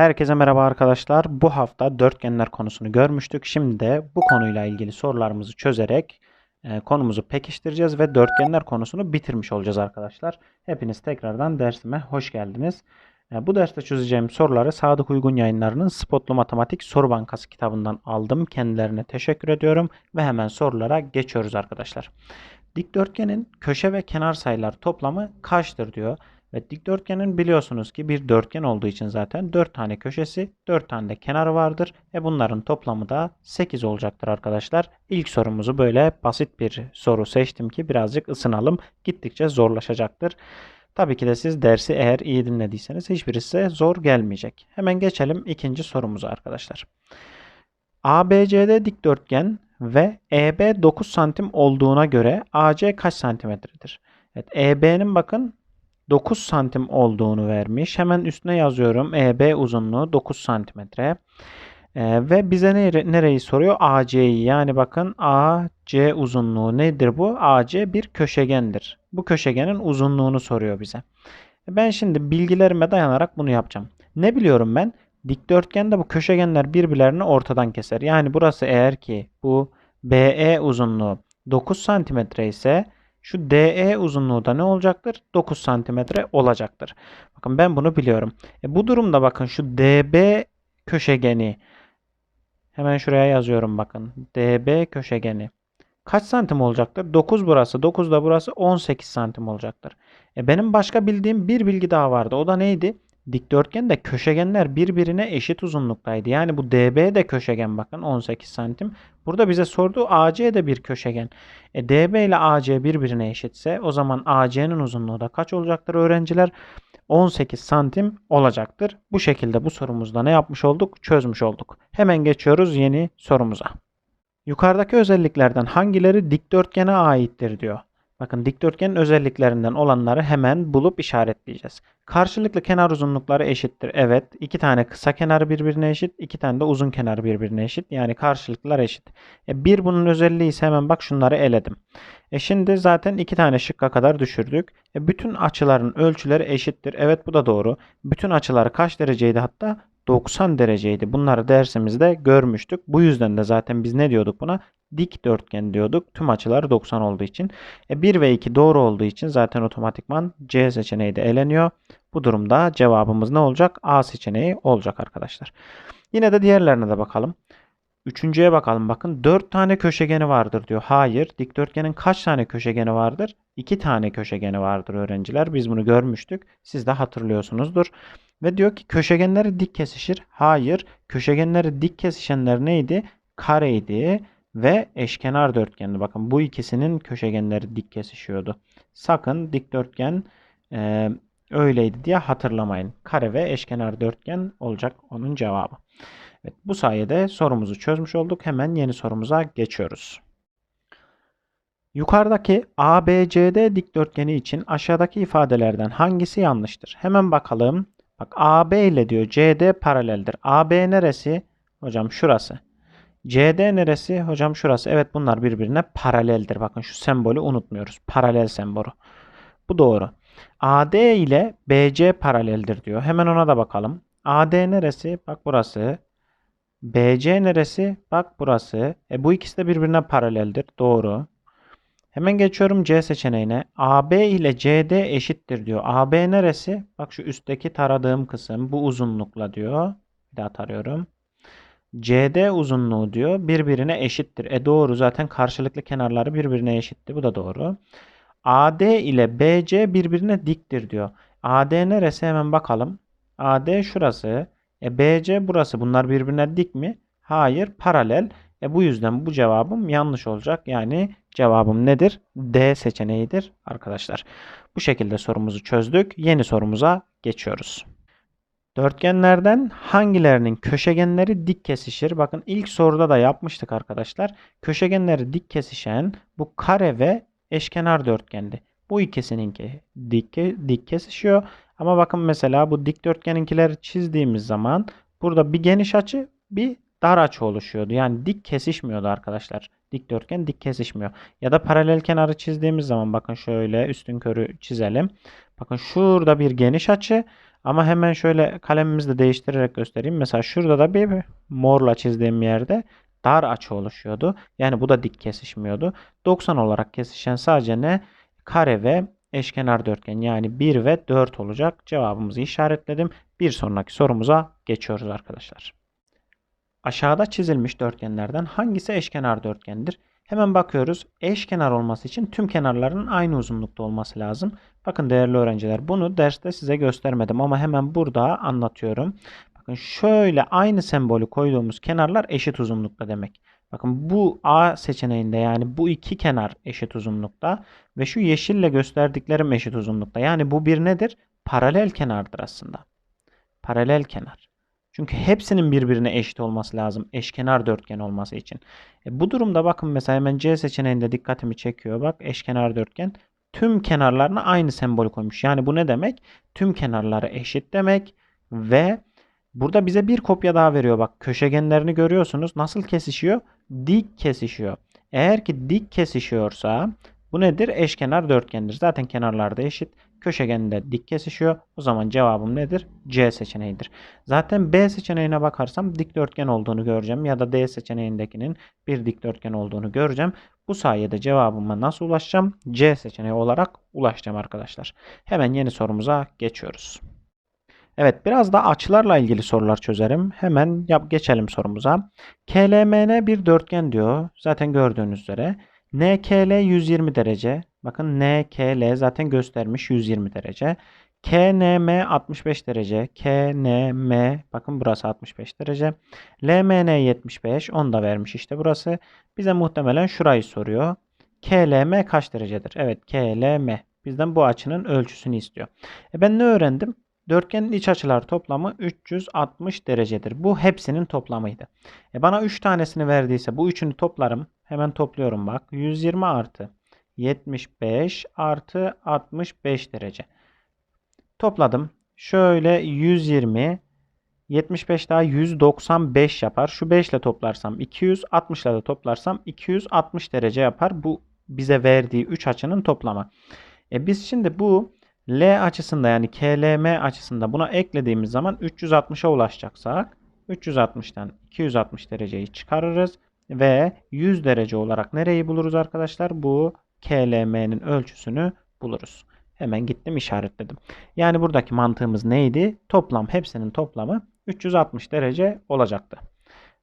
Herkese merhaba arkadaşlar. Bu hafta dörtgenler konusunu görmüştük. Şimdi de bu konuyla ilgili sorularımızı çözerek e, konumuzu pekiştireceğiz ve dörtgenler konusunu bitirmiş olacağız arkadaşlar. Hepiniz tekrardan dersime hoş geldiniz. E, bu derste çözeceğim soruları Sadık Uygun Yayınları'nın Spotlu Matematik Soru Bankası kitabından aldım. Kendilerine teşekkür ediyorum ve hemen sorulara geçiyoruz arkadaşlar. Dikdörtgenin köşe ve kenar sayılar toplamı kaçtır diyor. Ve dikdörtgenin biliyorsunuz ki bir dörtgen olduğu için zaten 4 tane köşesi, 4 tane de kenarı vardır. Ve bunların toplamı da 8 olacaktır arkadaşlar. İlk sorumuzu böyle basit bir soru seçtim ki birazcık ısınalım. Gittikçe zorlaşacaktır. Tabii ki de siz dersi eğer iyi dinlediyseniz hiçbirisi zor gelmeyecek. Hemen geçelim ikinci sorumuza arkadaşlar. ABCD dikdörtgen ve EB 9 santim olduğuna göre AC kaç santimetredir? Evet, EB'nin bakın 9 santim olduğunu vermiş. Hemen üstüne yazıyorum. EB uzunluğu 9 santimetre. Ee, ve bize nere nereyi soruyor? AC'yi. Yani bakın AC uzunluğu nedir bu? AC bir köşegendir. Bu köşegenin uzunluğunu soruyor bize. Ben şimdi bilgilerime dayanarak bunu yapacağım. Ne biliyorum ben? Dikdörtgende bu köşegenler birbirlerini ortadan keser. Yani burası eğer ki bu BE uzunluğu 9 santimetre ise şu DE uzunluğu da ne olacaktır? 9 santimetre olacaktır. Bakın ben bunu biliyorum. E bu durumda bakın şu DB köşegeni hemen şuraya yazıyorum bakın. DB köşegeni kaç santim olacaktır? 9 burası. 9 da burası 18 santim olacaktır. E benim başka bildiğim bir bilgi daha vardı. O da neydi? Dikdörtgende köşegenler birbirine eşit uzunluktaydı. Yani bu DB de köşegen bakın 18 santim. Burada bize sorduğu AC de bir köşegen. E, DB ile AC birbirine eşitse o zaman AC'nin uzunluğu da kaç olacaktır öğrenciler? 18 santim olacaktır. Bu şekilde bu sorumuzda ne yapmış olduk? Çözmüş olduk. Hemen geçiyoruz yeni sorumuza. Yukarıdaki özelliklerden hangileri dikdörtgene aittir diyor. Bakın dikdörtgenin özelliklerinden olanları hemen bulup işaretleyeceğiz. Karşılıklı kenar uzunlukları eşittir. Evet. iki tane kısa kenarı birbirine eşit. iki tane de uzun kenarı birbirine eşit. Yani karşılıklılar eşit. E, bir bunun özelliği ise hemen bak şunları eledim. E şimdi zaten iki tane şıkka kadar düşürdük. E, bütün açıların ölçüleri eşittir. Evet bu da doğru. Bütün açıları kaç dereceydi hatta? 90 dereceydi. Bunları dersimizde görmüştük. Bu yüzden de zaten biz ne diyorduk buna? Dikdörtgen diyorduk. Tüm açılar 90 olduğu için. E 1 ve 2 doğru olduğu için zaten otomatikman C seçeneği de eleniyor. Bu durumda cevabımız ne olacak? A seçeneği olacak arkadaşlar. Yine de diğerlerine de bakalım. Üçüncüye bakalım. Bakın 4 tane köşegeni vardır diyor. Hayır. Dikdörtgenin kaç tane köşegeni vardır? 2 tane köşegeni vardır öğrenciler. Biz bunu görmüştük. Siz de hatırlıyorsunuzdur. Ve diyor ki köşegenleri dik kesişir. Hayır. Köşegenleri dik kesişenler neydi? Kareydi ve eşkenar dörtgendi. Bakın bu ikisinin köşegenleri dik kesişiyordu. Sakın dikdörtgen e, öyleydi diye hatırlamayın. Kare ve eşkenar dörtgen olacak onun cevabı. Evet, bu sayede sorumuzu çözmüş olduk. Hemen yeni sorumuza geçiyoruz. Yukarıdaki ABCD dikdörtgeni için aşağıdaki ifadelerden hangisi yanlıştır? Hemen bakalım. Bak AB ile diyor CD paraleldir. AB neresi? Hocam şurası. CD neresi? Hocam şurası. Evet bunlar birbirine paraleldir. Bakın şu sembolü unutmuyoruz. Paralel sembolü. Bu doğru. AD ile BC paraleldir diyor. Hemen ona da bakalım. AD neresi? Bak burası. BC neresi? Bak burası. E bu ikisi de birbirine paraleldir. Doğru. Hemen geçiyorum C seçeneğine. AB ile CD eşittir diyor. AB neresi? Bak şu üstteki taradığım kısım bu uzunlukla diyor. Bir daha tarıyorum. CD uzunluğu diyor birbirine eşittir. E doğru zaten karşılıklı kenarları birbirine eşitti. Bu da doğru. AD ile BC birbirine diktir diyor. AD neresi hemen bakalım. AD şurası. E BC burası. Bunlar birbirine dik mi? Hayır paralel. E bu yüzden bu cevabım yanlış olacak. Yani cevabım nedir? D seçeneğidir arkadaşlar. Bu şekilde sorumuzu çözdük. Yeni sorumuza geçiyoruz. Dörtgenlerden hangilerinin köşegenleri dik kesişir? Bakın ilk soruda da yapmıştık arkadaşlar. Köşegenleri dik kesişen bu kare ve eşkenar dörtgendi. Bu ikisininki dik, dik kesişiyor. Ama bakın mesela bu dikdörtgeninkileri çizdiğimiz zaman burada bir geniş açı bir dar açı oluşuyordu. Yani dik kesişmiyordu arkadaşlar. Dikdörtgen dik kesişmiyor. Ya da paralel kenarı çizdiğimiz zaman bakın şöyle üstün körü çizelim. Bakın şurada bir geniş açı Ama hemen şöyle kalemimizle değiştirerek göstereyim. Mesela şurada da bir morla çizdiğim yerde dar açı oluşuyordu. Yani bu da dik kesişmiyordu. 90 olarak kesişen sadece ne? Kare ve eşkenar dörtgen yani 1 ve 4 olacak. Cevabımızı işaretledim. Bir sonraki sorumuza geçiyoruz arkadaşlar. Aşağıda çizilmiş dörtgenlerden hangisi eşkenar dörtgendir? Hemen bakıyoruz. Eşkenar olması için tüm kenarların aynı uzunlukta olması lazım. Bakın değerli öğrenciler bunu derste size göstermedim ama hemen burada anlatıyorum. Bakın şöyle aynı sembolü koyduğumuz kenarlar eşit uzunlukta demek. Bakın bu A seçeneğinde yani bu iki kenar eşit uzunlukta ve şu yeşille gösterdiklerim eşit uzunlukta. Yani bu bir nedir? Paralel kenardır aslında. Paralel kenar. Çünkü hepsinin birbirine eşit olması lazım eşkenar dörtgen olması için. E bu durumda bakın mesela hemen C seçeneğinde dikkatimi çekiyor. Bak eşkenar dörtgen tüm kenarlarına aynı sembolü koymuş. Yani bu ne demek? Tüm kenarları eşit demek ve burada bize bir kopya daha veriyor. Bak köşegenlerini görüyorsunuz. Nasıl kesişiyor? Dik kesişiyor. Eğer ki dik kesişiyorsa bu nedir? Eşkenar dörtgendir. Zaten kenarlarda eşit. Köşegende dik kesişiyor. O zaman cevabım nedir? C seçeneğidir. Zaten B seçeneğine bakarsam dikdörtgen olduğunu göreceğim ya da D seçeneğindekinin bir dikdörtgen olduğunu göreceğim. Bu sayede cevabıma nasıl ulaşacağım? C seçeneği olarak ulaşacağım arkadaşlar. Hemen yeni sorumuza geçiyoruz. Evet biraz da açılarla ilgili sorular çözerim. Hemen yap geçelim sorumuza. KLMN bir dörtgen diyor. Zaten gördüğünüz üzere. NKL 120 derece. Bakın NKL zaten göstermiş 120 derece. KNM 65 derece. KNM bakın burası 65 derece. LMN 75 onu da vermiş işte burası. Bize muhtemelen şurayı soruyor. KLM kaç derecedir? Evet KLM. Bizden bu açının ölçüsünü istiyor. E ben ne öğrendim? Dörtgenin iç açılar toplamı 360 derecedir. Bu hepsinin toplamıydı. E bana 3 tanesini verdiyse bu üçünü toplarım. Hemen topluyorum bak. 120 artı 75 artı 65 derece. Topladım. Şöyle 120 75 daha 195 yapar. Şu 5 ile toplarsam 260 ile de toplarsam 260 derece yapar. Bu bize verdiği 3 açının toplamı. E biz şimdi bu L açısında yani KLM açısında buna eklediğimiz zaman 360'a ulaşacaksak 360'tan 260 dereceyi çıkarırız ve 100 derece olarak nereyi buluruz arkadaşlar? Bu KLM'nin ölçüsünü buluruz. Hemen gittim işaretledim. Yani buradaki mantığımız neydi? Toplam hepsinin toplamı 360 derece olacaktı.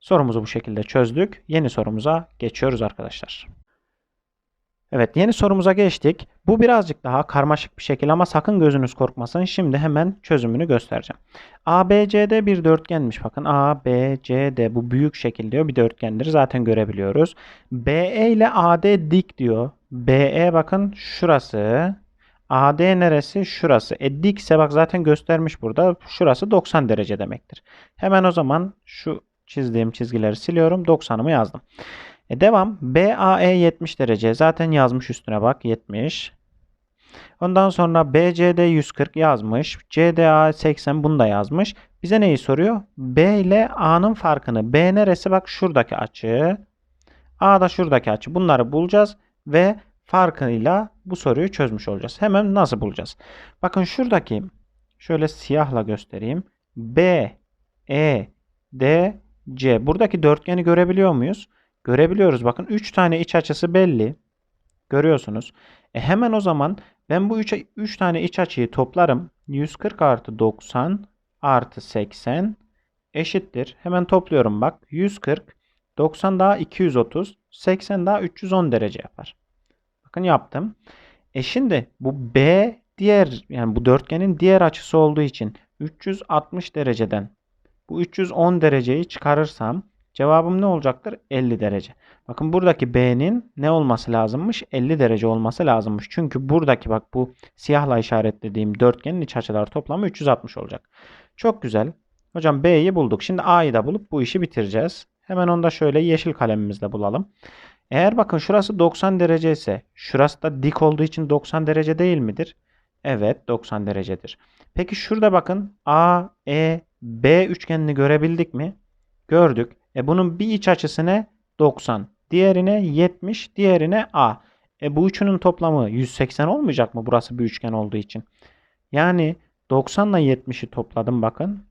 Sorumuzu bu şekilde çözdük. Yeni sorumuza geçiyoruz arkadaşlar. Evet yeni sorumuza geçtik. Bu birazcık daha karmaşık bir şekil ama sakın gözünüz korkmasın. Şimdi hemen çözümünü göstereceğim. ABCD bir dörtgenmiş. Bakın ABCD bu büyük şekil diyor bir dörtgendir. Zaten görebiliyoruz. BE ile AD dik diyor. BE bakın şurası. AD neresi? Şurası. E dikse bak zaten göstermiş burada. Şurası 90 derece demektir. Hemen o zaman şu çizdiğim çizgileri siliyorum. 90'ımı yazdım. E devam. BAE 70 derece. Zaten yazmış üstüne bak. 70. Ondan sonra BCD 140 yazmış. CDA 80 bunu da yazmış. Bize neyi soruyor? B ile A'nın farkını. B neresi? Bak şuradaki açı. A da şuradaki açı. Bunları bulacağız ve farkıyla bu soruyu çözmüş olacağız. Hemen nasıl bulacağız? Bakın şuradaki şöyle siyahla göstereyim. B, E, D, C. Buradaki dörtgeni görebiliyor muyuz? Görebiliyoruz. Bakın 3 tane iç açısı belli. Görüyorsunuz. E hemen o zaman ben bu 3 3 tane iç açıyı toplarım. 140 artı 90 artı 80 eşittir. Hemen topluyorum bak. 140 90 daha 230 80 daha 310 derece yapar. Bakın yaptım. E şimdi bu B diğer yani bu dörtgenin diğer açısı olduğu için 360 dereceden bu 310 dereceyi çıkarırsam Cevabım ne olacaktır? 50 derece. Bakın buradaki B'nin ne olması lazımmış? 50 derece olması lazımmış. Çünkü buradaki bak bu siyahla işaretlediğim dörtgenin iç açılar toplamı 360 olacak. Çok güzel. Hocam B'yi bulduk. Şimdi A'yı da bulup bu işi bitireceğiz. Hemen onu da şöyle yeşil kalemimizle bulalım. Eğer bakın şurası 90 derece ise şurası da dik olduğu için 90 derece değil midir? Evet 90 derecedir. Peki şurada bakın A, E, B üçgenini görebildik mi? Gördük. E bunun bir iç açısı ne? 90. Diğerine 70, diğerine A. E bu üçünün toplamı 180 olmayacak mı burası bir üçgen olduğu için? Yani 90 ile 70'i topladım bakın.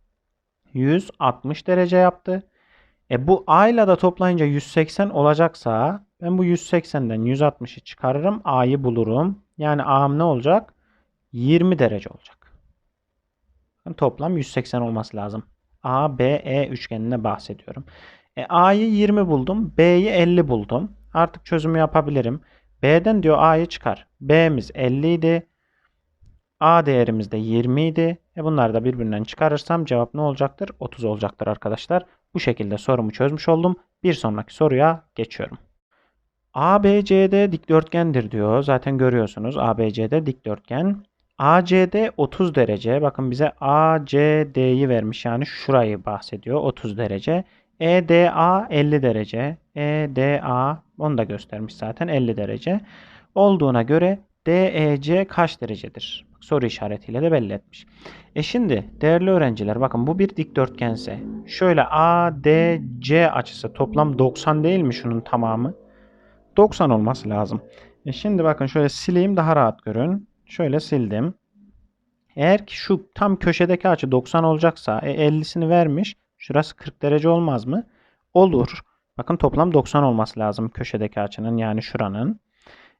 160 derece yaptı. E bu A ile de toplayınca 180 olacaksa ben bu 180'den 160'ı çıkarırım. A'yı bulurum. Yani A'm ne olacak? 20 derece olacak. Toplam 180 olması lazım. A, B, E üçgenine bahsediyorum. E, A'yı 20 buldum. B'yi 50 buldum. Artık çözümü yapabilirim. B'den diyor A'yı çıkar. B'miz 50 idi. A değerimiz de 20 idi. E bunları da birbirinden çıkarırsam cevap ne olacaktır? 30 olacaktır arkadaşlar. Bu şekilde sorumu çözmüş oldum. Bir sonraki soruya geçiyorum. ABCD dikdörtgendir diyor. Zaten görüyorsunuz ABCD dikdörtgen. ACD 30 derece. Bakın bize ACD'yi vermiş. Yani şurayı bahsediyor. 30 derece. EDA 50 derece. EDA onu da göstermiş zaten 50 derece. Olduğuna göre DEC kaç derecedir? Soru işaretiyle de belli etmiş. E şimdi değerli öğrenciler bakın bu bir dikdörtgense şöyle ADC açısı toplam 90 değil mi şunun tamamı? 90 olması lazım. E şimdi bakın şöyle sileyim daha rahat görün. Şöyle sildim. Eğer ki şu tam köşedeki açı 90 olacaksa e, 50'sini vermiş. Şurası 40 derece olmaz mı? Olur. Bakın toplam 90 olması lazım köşedeki açının yani şuranın.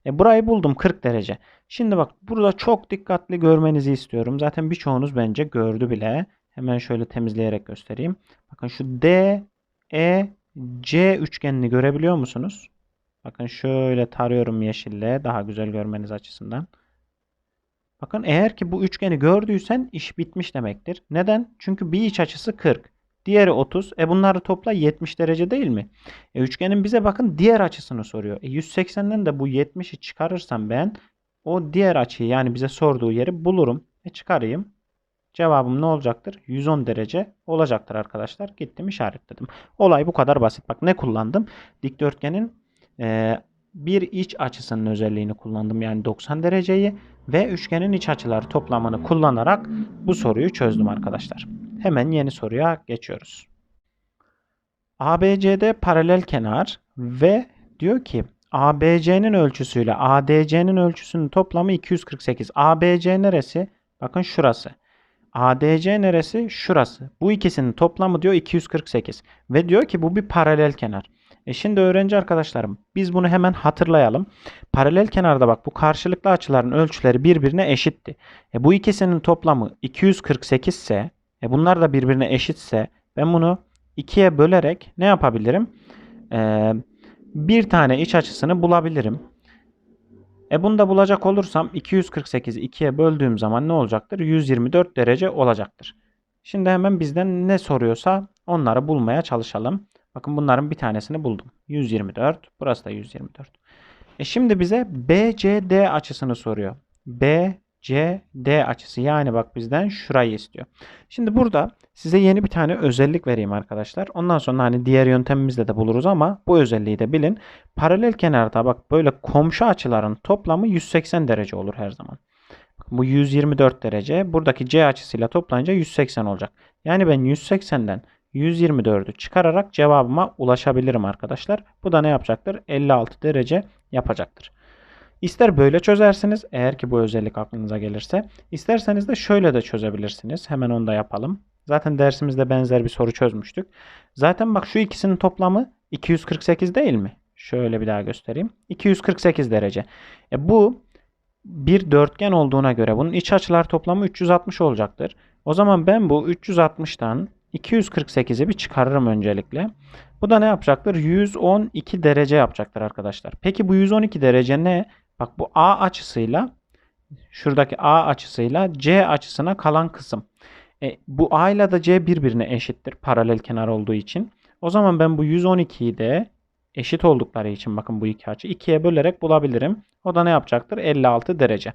E burayı buldum 40 derece. Şimdi bak burada çok dikkatli görmenizi istiyorum. Zaten birçoğunuz bence gördü bile. Hemen şöyle temizleyerek göstereyim. Bakın şu D, E, C üçgenini görebiliyor musunuz? Bakın şöyle tarıyorum yeşille daha güzel görmeniz açısından. Bakın eğer ki bu üçgeni gördüysen iş bitmiş demektir. Neden? Çünkü bir iç açısı 40. Diğeri 30. E bunları topla 70 derece değil mi? E üçgenin bize bakın diğer açısını soruyor. E 180'den de bu 70'i çıkarırsam ben o diğer açıyı yani bize sorduğu yeri bulurum. E çıkarayım. Cevabım ne olacaktır? 110 derece olacaktır arkadaşlar. Gittim işaretledim. Olay bu kadar basit. Bak ne kullandım? Dikdörtgenin e, bir iç açısının özelliğini kullandım. Yani 90 dereceyi ve üçgenin iç açıları toplamını kullanarak bu soruyu çözdüm arkadaşlar. Hemen yeni soruya geçiyoruz. ABCD paralel kenar ve diyor ki ABC'nin ölçüsüyle ADC'nin ölçüsünün toplamı 248. ABC neresi? Bakın şurası. ADC neresi? Şurası. Bu ikisinin toplamı diyor 248. Ve diyor ki bu bir paralel kenar. E şimdi öğrenci arkadaşlarım biz bunu hemen hatırlayalım. Paralel kenarda bak bu karşılıklı açıların ölçüleri birbirine eşitti. E bu ikisinin toplamı 248 ise e bunlar da birbirine eşitse ben bunu ikiye bölerek ne yapabilirim? Ee, bir tane iç açısını bulabilirim. E bunu da bulacak olursam 248'i 2'ye böldüğüm zaman ne olacaktır? 124 derece olacaktır. Şimdi hemen bizden ne soruyorsa onları bulmaya çalışalım. Bakın bunların bir tanesini buldum. 124. Burası da 124. E şimdi bize BCD açısını soruyor. BCD açısı yani bak bizden şurayı istiyor. Şimdi burada size yeni bir tane özellik vereyim arkadaşlar. Ondan sonra hani diğer yöntemimizle de buluruz ama bu özelliği de bilin. Paralel kenarda bak böyle komşu açıların toplamı 180 derece olur her zaman. Bu 124 derece. Buradaki C açısıyla toplanınca 180 olacak. Yani ben 180'den 124'ü çıkararak cevabıma ulaşabilirim arkadaşlar. Bu da ne yapacaktır? 56 derece yapacaktır. İster böyle çözersiniz eğer ki bu özellik aklınıza gelirse. İsterseniz de şöyle de çözebilirsiniz. Hemen onu da yapalım. Zaten dersimizde benzer bir soru çözmüştük. Zaten bak şu ikisinin toplamı 248 değil mi? Şöyle bir daha göstereyim. 248 derece. E bu bir dörtgen olduğuna göre bunun iç açılar toplamı 360 olacaktır. O zaman ben bu 360'tan 248'i bir çıkarırım öncelikle. Bu da ne yapacaktır? 112 derece yapacaktır arkadaşlar. Peki bu 112 derece ne? Bak bu A açısıyla şuradaki A açısıyla C açısına kalan kısım. E, bu A ile de C birbirine eşittir paralel kenar olduğu için. O zaman ben bu 112'yi de eşit oldukları için bakın bu iki açı 2'ye bölerek bulabilirim. O da ne yapacaktır? 56 derece.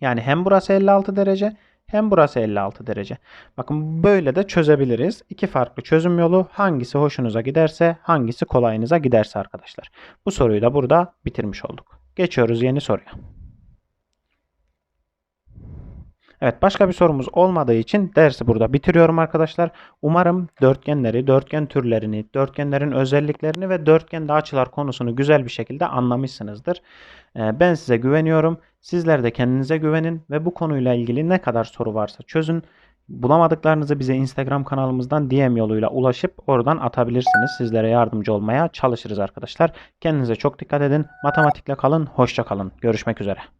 Yani hem burası 56 derece hem burası 56 derece. Bakın böyle de çözebiliriz. İki farklı çözüm yolu hangisi hoşunuza giderse hangisi kolayınıza giderse arkadaşlar. Bu soruyu da burada bitirmiş olduk. Geçiyoruz yeni soruya. Evet başka bir sorumuz olmadığı için dersi burada bitiriyorum arkadaşlar. Umarım dörtgenleri, dörtgen türlerini, dörtgenlerin özelliklerini ve dörtgende açılar konusunu güzel bir şekilde anlamışsınızdır. Ee, Ben size güveniyorum. Sizler de kendinize güvenin ve bu konuyla ilgili ne kadar soru varsa çözün. Bulamadıklarınızı bize Instagram kanalımızdan DM yoluyla ulaşıp oradan atabilirsiniz. Sizlere yardımcı olmaya çalışırız arkadaşlar. Kendinize çok dikkat edin. Matematikle kalın. Hoşça kalın. Görüşmek üzere.